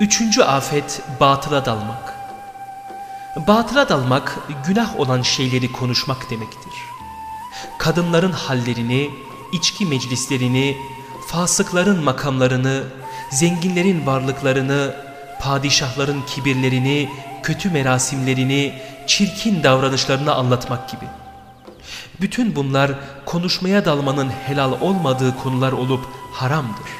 Üçüncü afet batıla dalmak. Batıla dalmak günah olan şeyleri konuşmak demektir. Kadınların hallerini, içki meclislerini, fasıkların makamlarını, zenginlerin varlıklarını, padişahların kibirlerini, kötü merasimlerini, çirkin davranışlarını anlatmak gibi. Bütün bunlar konuşmaya dalmanın helal olmadığı konular olup haramdır.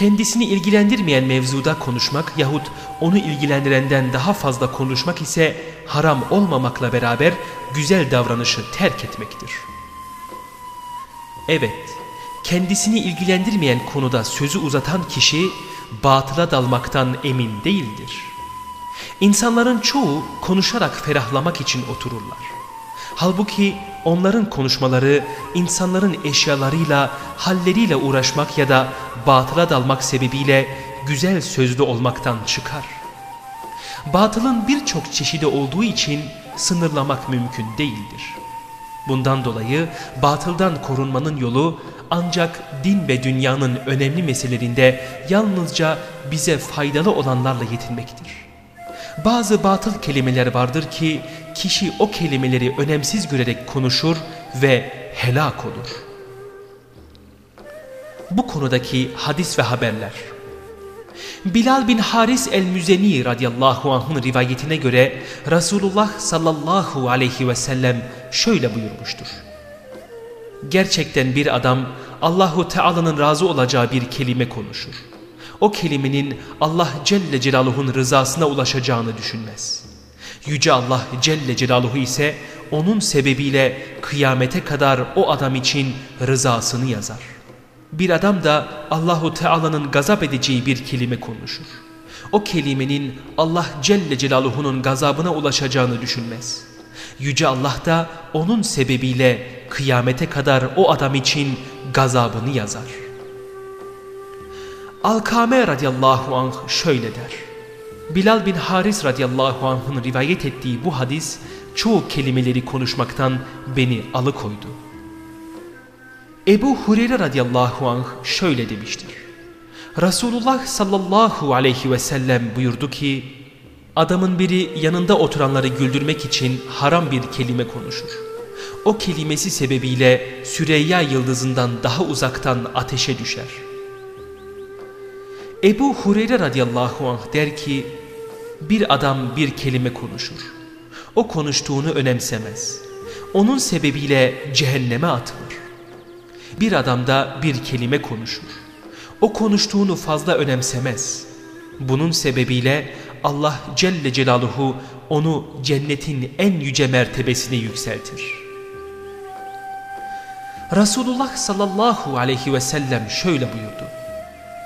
Kendisini ilgilendirmeyen mevzuda konuşmak yahut onu ilgilendirenden daha fazla konuşmak ise haram olmamakla beraber güzel davranışı terk etmektir. Evet, kendisini ilgilendirmeyen konuda sözü uzatan kişi batıla dalmaktan emin değildir. İnsanların çoğu konuşarak ferahlamak için otururlar. Halbuki onların konuşmaları insanların eşyalarıyla, halleriyle uğraşmak ya da batıla dalmak sebebiyle güzel sözlü olmaktan çıkar. Batılın birçok çeşidi olduğu için sınırlamak mümkün değildir. Bundan dolayı batıldan korunmanın yolu ancak din ve dünyanın önemli meselelerinde yalnızca bize faydalı olanlarla yetinmektir. Bazı batıl kelimeler vardır ki kişi o kelimeleri önemsiz görerek konuşur ve helak olur. Bu konudaki hadis ve haberler Bilal bin Haris el-Müzeni radıyallahu anh'ın rivayetine göre Resulullah sallallahu aleyhi ve sellem şöyle buyurmuştur. Gerçekten bir adam Allahu Teala'nın razı olacağı bir kelime konuşur. O kelimenin Allah Celle Celaluhu'nun rızasına ulaşacağını düşünmez. Yüce Allah Celle Celaluhu ise onun sebebiyle kıyamete kadar o adam için rızasını yazar. Bir adam da Allahu Teala'nın gazap edeceği bir kelime konuşur. O kelimenin Allah Celle Celaluhu'nun gazabına ulaşacağını düşünmez. Yüce Allah da onun sebebiyle kıyamete kadar o adam için gazabını yazar. Alkame radıyallahu anh şöyle der. Bilal bin Haris radıyallahu anh'ın rivayet ettiği bu hadis çoğu kelimeleri konuşmaktan beni alıkoydu. Ebu Hureyre radıyallahu anh şöyle demiştir. Resulullah sallallahu aleyhi ve sellem buyurdu ki, adamın biri yanında oturanları güldürmek için haram bir kelime konuşur. O kelimesi sebebiyle Süreyya yıldızından daha uzaktan ateşe düşer. Ebu Hureyre radıyallahu anh der ki, bir adam bir kelime konuşur. O konuştuğunu önemsemez. Onun sebebiyle cehenneme atılır. Bir adam da bir kelime konuşur. O konuştuğunu fazla önemsemez. Bunun sebebiyle Allah Celle Celaluhu onu cennetin en yüce mertebesine yükseltir. Resulullah sallallahu aleyhi ve sellem şöyle buyurdu.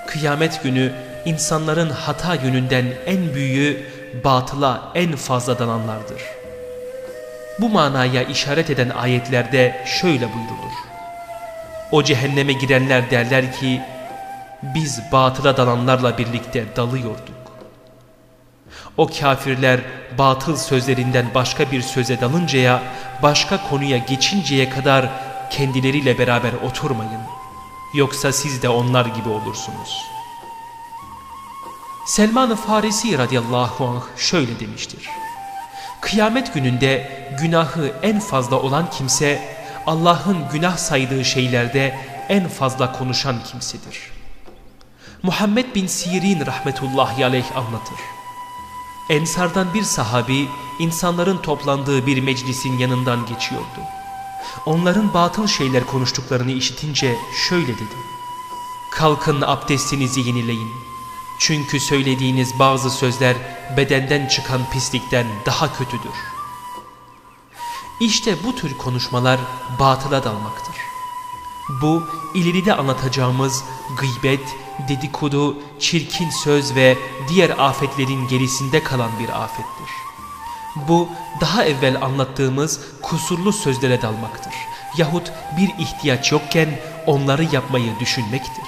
Kıyamet günü insanların hata yönünden en büyüğü batıla en fazla dalanlardır. Bu manaya işaret eden ayetlerde şöyle buyrulur. O cehenneme girenler derler ki biz batıla dalanlarla birlikte dalıyorduk. O kafirler batıl sözlerinden başka bir söze dalıncaya, başka konuya geçinceye kadar kendileriyle beraber oturmayın. Yoksa siz de onlar gibi olursunuz. Selman-ı Farisi radıyallahu anh şöyle demiştir. Kıyamet gününde günahı en fazla olan kimse Allah'ın günah saydığı şeylerde en fazla konuşan kimsedir. Muhammed bin Sirin rahmetullahi aleyh anlatır. Ensardan bir sahabi insanların toplandığı bir meclisin yanından geçiyordu. Onların batıl şeyler konuştuklarını işitince şöyle dedi. Kalkın abdestinizi yenileyin. Çünkü söylediğiniz bazı sözler bedenden çıkan pislikten daha kötüdür. İşte bu tür konuşmalar batıla dalmaktır. Bu ileride anlatacağımız gıybet, dedikodu, çirkin söz ve diğer afetlerin gerisinde kalan bir afettir. Bu daha evvel anlattığımız kusurlu sözlere dalmaktır. Yahut bir ihtiyaç yokken onları yapmayı düşünmektir.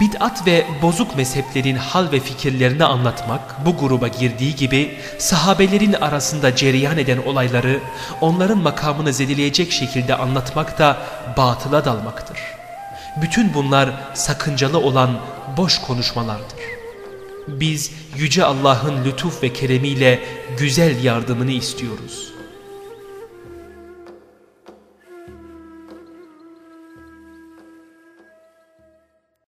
Bid'at ve bozuk mezheplerin hal ve fikirlerini anlatmak bu gruba girdiği gibi sahabelerin arasında cereyan eden olayları onların makamını zedeleyecek şekilde anlatmak da batıla dalmaktır. Bütün bunlar sakıncalı olan boş konuşmalardır. Biz Yüce Allah'ın lütuf ve keremiyle güzel yardımını istiyoruz.